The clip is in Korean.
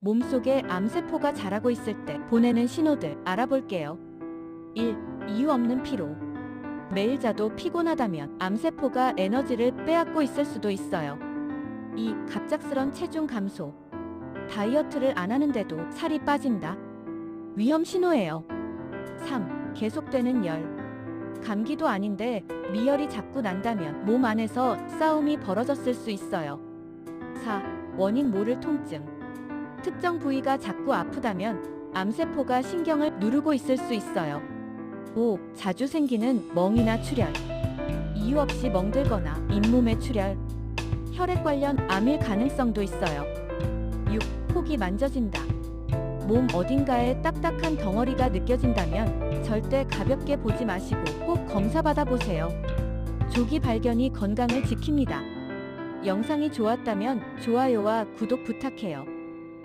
몸속에 암세포가 자라고 있을 때 보내는 신호들 알아볼게요. 1. 이유 없는 피로. 매일 자도 피곤하다면 암세포가 에너지를 빼앗고 있을 수도 있어요. 2. 갑작스런 체중 감소. 다이어트를 안 하는데도 살이 빠진다. 위험 신호예요. 3. 계속되는 열. 감기도 아닌데 미열이 자꾸 난다면 몸 안에서 싸움이 벌어졌을 수 있어요. 4. 원인 모를 통증. 특정 부위가 자꾸 아프다면 암세포가 신경을 누르고 있을 수 있어요. 5. 자주 생기는 멍이나 출혈. 이유 없이 멍들거나 잇몸에 출혈. 혈액 관련 암일 가능성도 있어요. 6. 폭이 만져진다. 몸 어딘가에 딱딱한 덩어리가 느껴진다면 절대 가볍게 보지 마시고 꼭 검사 받아보세요. 조기 발견이 건강을 지킵니다. 영상이 좋았다면 좋아요와 구독 부탁해요.